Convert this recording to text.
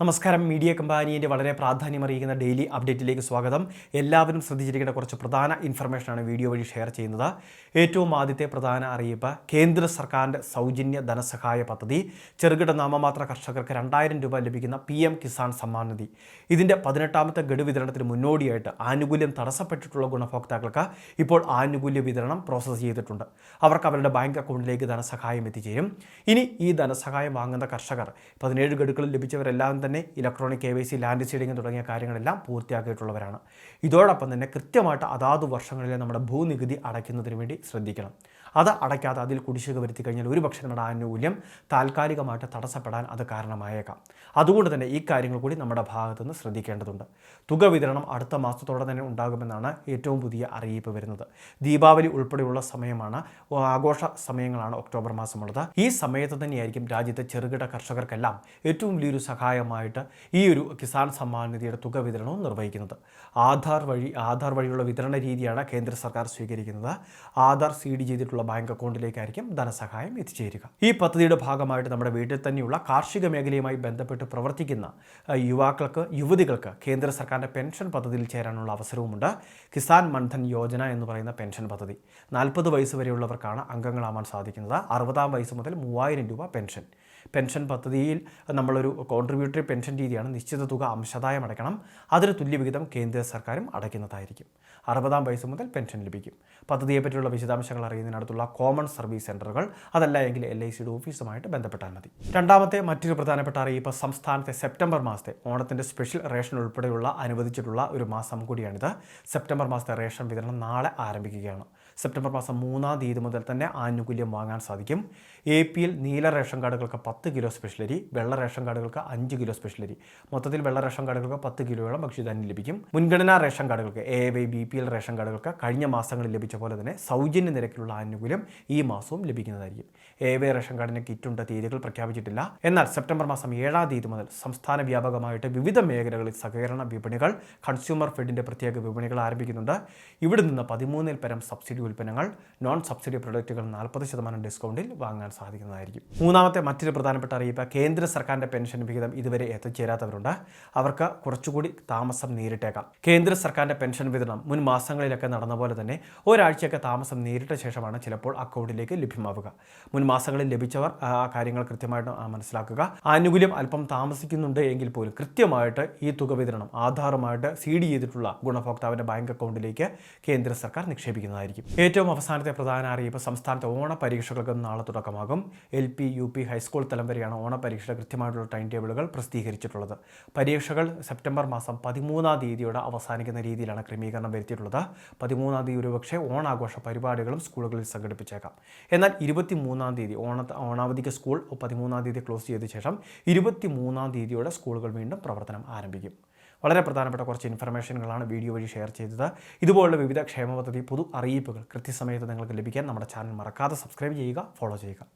നമസ്കാരം. മീഡിയ കമ്പാനിയുടെ വളരെ പ്രാധാന്യമറിയിക്കുന്ന ഡെയിലി അപ്ഡേറ്റിലേക്ക് സ്വാഗതം. എല്ലാവരും ശ്രദ്ധിച്ചിരിക്കേണ്ട കുറച്ച് പ്രധാന ഇൻഫർമേഷനാണ് വീഡിയോ വഴി ഷെയർ ചെയ്യുന്നത്. ഏറ്റവും ആദ്യത്തെ പ്രധാന അറിയിപ്പ് കേന്ദ്ര സർക്കാരിന്റെ സൗജന്യ ധനസഹായ പദ്ധതി. ചെറുകിട നാമമാത്ര കർഷകർക്ക് രണ്ടായിരം രൂപ ലഭിക്കുന്ന പി എം കിസാൻ സമ്മാൻ നിധി. ഇതിന്റെ പതിനെട്ടാമത്തെ ഗഡു വിതരണത്തിന് മുന്നോടിയായിട്ട് ആനുകൂല്യം തടസ്സപ്പെട്ടിട്ടുള്ള ഗുണഭോക്താക്കൾക്ക് ഇപ്പോൾ ആനുകൂല്യ വിതരണം പ്രോസസ്സ് ചെയ്തിട്ടുണ്ട്. അവർക്ക് അവരുടെ ബാങ്ക് അക്കൗണ്ടിലേക്ക് ധനസഹായം എത്തിച്ചേരും. ഇനി ഈ ധനസഹായം വാങ്ങുന്ന കർഷകർ പതിനേഴ് ഗഡുക്കളിൽ ലഭിച്ചവരെല്ലാം തന്നെ electronic K Y C land seeding തുടങ്ങിയ കാര്യങ്ങളെല്ലാം പൂർത്തിയാക്കിയിട്ടുള്ളവരാണ്. ഇതോടൊപ്പം തന്നെ കൃത്യമായിട്ട് അതാത് വർഷങ്ങളിലെ നമ്മുടെ ഭൂനികുതി അടയ്ക്കുന്നതിന് വേണ്ടി ശ്രദ്ധിക്കണം. അത് അടയ്ക്കാതെ അതിൽ കുടിശ്ശിക വരുത്തി കഴിഞ്ഞാൽ ഒരു പക്ഷേ നമ്മുടെ ആനുകൂല്യം താൽക്കാലികമായിട്ട് തടസ്സപ്പെടാൻ അത് കാരണമായേക്കാം. അതുകൊണ്ട് തന്നെ ഈ കാര്യങ്ങൾ കൂടി നമ്മുടെ ഭാഗത്തു നിന്ന് ശ്രദ്ധിക്കേണ്ടതുണ്ട്. തുക വിതരണം അടുത്ത മാസത്തോടെ തന്നെ ഉണ്ടാകുമെന്നാണ് ഏറ്റവും പുതിയ അറിയിപ്പ് വരുന്നത്. ദീപാവലി ഉൾപ്പെടെയുള്ള സമയമാണ് ആഘോഷ സമയങ്ങളാണ് ഒക്ടോബർ മാസമുള്ളത്. ഈ സമയത്ത് തന്നെയായിരിക്കും രാജ്യത്തെ ചെറുകിട കർഷകർക്കെല്ലാം ഏറ്റവും വലിയൊരു സഹായമായിട്ട് ഈ ഒരു കിസാൻ സമ്മാൻ നിധിയുടെ തുക വിതരണവും നിർവഹിക്കുന്നത്. ആധാർ വഴി ആധാർ വഴിയുള്ള വിതരണ രീതിയാണ് കേന്ദ്ര സർക്കാർ സ്വീകരിക്കുന്നത്. ആധാർ സീഡ് ചെയ്തിട്ടുള്ള ബാങ്ക് അക്കൗണ്ടിലേക്കായിരിക്കും ധനസഹായം എത്തിച്ചേരുക. ഈ പദ്ധതിയുടെ ഭാഗമായിട്ട് നമ്മുടെ വീട്ടിൽ തന്നെയുള്ള കാർഷിക മേഖലയുമായി ബന്ധപ്പെട്ട് പ്രവർത്തിക്കുന്ന യുവാക്കൾക്ക് യുവതികൾക്ക് കേന്ദ്ര സർക്കാരിന്റെ പെൻഷൻ പദ്ധതിയിൽ ചേരാനുള്ള അവസരവുമുണ്ട്. കിസാൻ മൻധൻ യോജന എന്ന് പറയുന്ന പെൻഷൻ പദ്ധതി. നാൽപ്പത് വയസ്സ് വരെയുള്ളവർക്കാണ് അംഗങ്ങളാവാൻ സാധിക്കുന്നത്. അറുപതാം വയസ്സ് മുതൽ മൂവായിരം രൂപ പെൻഷൻ. പെൻഷൻ പദ്ധതിയിൽ നമ്മളൊരു കോൺട്രിബ്യൂട്ടറി പെൻഷൻ രീതിയാണ് നിശ്ചിത തുക അംശദായം അടയ്ക്കണം. അതിന് തുല്യവിഹിതം കേന്ദ്ര സർക്കാരും അടയ്ക്കുന്നതായിരിക്കും. അറുപതാം വയസ്സ് മുതൽ പെൻഷൻ ലഭിക്കും. പദ്ധതിയെപ്പറ്റിയുള്ള വിശദാംശങ്ങൾ അറിയുന്നതിനടുത്തുള്ള കോമൺ സർവീസ് സെന്ററുകൾ അതല്ല എങ്കിൽ എൽ ഐ സിയുടെ ഓഫീസുമായിട്ട് ബന്ധപ്പെട്ടാൽ മതി. രണ്ടാമത്തെ മറ്റൊരു പ്രധാനപ്പെട്ട അറിയിപ്പ് സംസ്ഥാനത്തെ സെപ്റ്റംബർ മാസത്തെ ഓണത്തിന്റെ സ്പെഷ്യൽ റേഷൻ ഉൾപ്പെടെയുള്ള അനുവദിച്ചിട്ടുള്ള ഒരു മാസം കൂടിയാണിത്. സെപ്റ്റംബർ മാസത്തെ റേഷൻ വിതരണം നാളെ ആരംഭിക്കുകയാണ്. സെപ്റ്റംബർ മാസം മൂന്നാം തീയതി മുതൽ തന്നെ ആനുകൂല്യം വാങ്ങാൻ സാധിക്കും. എ പി എൽ നീല റേഷൻ കാർഡുകൾക്ക് പത്ത് കിലോ സ്പെഷ്യൽ അരി വെള്ള റേഷൻ കാർഡുകൾക്ക് അഞ്ച് കിലോ സ്പെഷ്യൽ അരി മൊത്തത്തിൽ വെള്ള റേഷൻ കാർഡുകൾക്ക് പത്ത് കിലോയോളം ഭക്ഷ്യധാന്യം ലഭിക്കും. മുൻഗണനാ ration കാർഡുകൾക്ക് A Y B P L ration കാർഡുകൾക്ക് കഴിഞ്ഞ മാസങ്ങളിൽ ലഭിച്ച പോലെ തന്നെ സൗജന്യ നിരക്കിലുള്ള ആനുകൂല്യം ഈ മാസവും ലഭിക്കുന്നതായിരിക്കും. എ വൈ റേഷൻ കാർഡിന് കിറ്റുണ്ട തീയതികൾ പ്രഖ്യാപിച്ചിട്ടില്ല. എന്നാൽ സെപ്റ്റംബർ മാസം ഏഴാം തീയതി മുതൽ സംസ്ഥാന വ്യാപകമായിട്ട് വിവിധ മേഖലകളിൽ സഹകരണ വിപണികൾ കൺസ്യൂമർ ഫെഡിന്റെ പ്രത്യേക വിപണികൾ ആരംഭിക്കുന്നുണ്ട്. ഇവിടെ നിന്ന് പതിമൂന്നിൽ പരം സബ്സിഡി ഉൽപ്പന്നങ്ങൾ നോൺ സബ്സിഡി പ്രൊഡക്റ്റുകൾ നാൽപ്പത് ശതമാനം ഡിസ്കൗണ്ടിൽ വാങ്ങാൻ സാധിക്കുന്നതായിരിക്കും. മൂന്നാമത്തെ മറ്റൊരു പ്രധാനപ്പെട്ട അറിയിപ്പ് കേന്ദ്ര സർക്കാരിന്റെ പെൻഷൻ വിഹിതം ഇതുവരെ എത്തിച്ചേരാത്തവരുണ്ട്. അവർക്ക് കുറച്ചുകൂടി താമസം നേരിട്ടേക്കാം. കേന്ദ്ര സർക്കാരിന്റെ പെൻഷൻ വിതരണം മുൻ മാസങ്ങളിലൊക്കെ നടന്ന പോലെ തന്നെ ഒരാഴ്ചയൊക്കെ താമസം നേരിട്ട ശേഷമാണ് ചിലപ്പോൾ അക്കൗണ്ടിലേക്ക് ലഭ്യമാവുക. മുൻ മാസങ്ങളിൽ ലഭിച്ചവർ ആ കാര്യങ്ങൾ കൃത്യമായിട്ട് മനസ്സിലാക്കുക. ആനുകൂല്യം അല്പം താമസിക്കുന്നുണ്ട് എങ്കിൽ പോലും കൃത്യമായിട്ട് ഈ തുക വിതരണം ആധാറുമായിട്ട് സീഡ് ചെയ്തിട്ടുള്ള ഗുണഭോക്താവിന്റെ ബാങ്ക് അക്കൗണ്ടിലേക്ക് കേന്ദ്ര സർക്കാർ നിക്ഷേപിക്കുന്നതായിരിക്കും. ഏറ്റവും അവസാനത്തെ പ്രധാന അറിയിപ്പ് സംസ്ഥാനത്തെ ഓണ പരീക്ഷകൾക്ക് നാളെ തുടക്കമാകും. L P U P high school തലം വരെയാണ് ഓണപരീക്ഷയുടെ കൃത്യമായിട്ടുള്ള ടൈം ടേബിളുകൾ പ്രസിദ്ധീകരിച്ചിട്ടുള്ളത്. പരീക്ഷകൾ സെപ്റ്റംബർ മാസം പതിമൂന്നാം തീയതിയോടെ അവസാനിക്കുന്ന രീതിയിലാണ് ക്രമീകരണം വരുത്തിയിട്ടുള്ളത്. പതിമൂന്നാം തീയതി ഒരുപക്ഷെ ഓണാഘോഷ പരിപാടികളും സ്കൂളുകളിൽ സംഘടിപ്പിച്ചേക്കാം. എന്നാൽ ഇരുപത്തി മൂന്നാം തീയതി ഓണ ഓണാവധിക്ക് സ്കൂൾ പതിമൂന്നാം തീയതി ക്ലോസ് ചെയ്ത ശേഷം ഇരുപത്തി മൂന്നാം തീയതിയോടെ സ്കൂളുകൾ വീണ്ടും പ്രവർത്തനം ആരംഭിക്കും. വളരെ പ്രധാനപ്പെട്ട കുറച്ച് ഇൻഫർമേഷനുകളാണ് വീഡിയോ വഴി ഷെയർ ചെയ്തത്. ഇതുപോലുള്ള വിവിധ ക്ഷേമ പദ്ധതി പൊതു അറിയിപ്പുകൾ കൃത്യസമയത്ത് നിങ്ങൾക്ക് ലഭിക്കാൻ നമ്മുടെ ചാനൽ മറക്കാതെ സബ്സ്ക്രൈബ് ചെയ്യുക ഫോളോ ചെയ്യുക.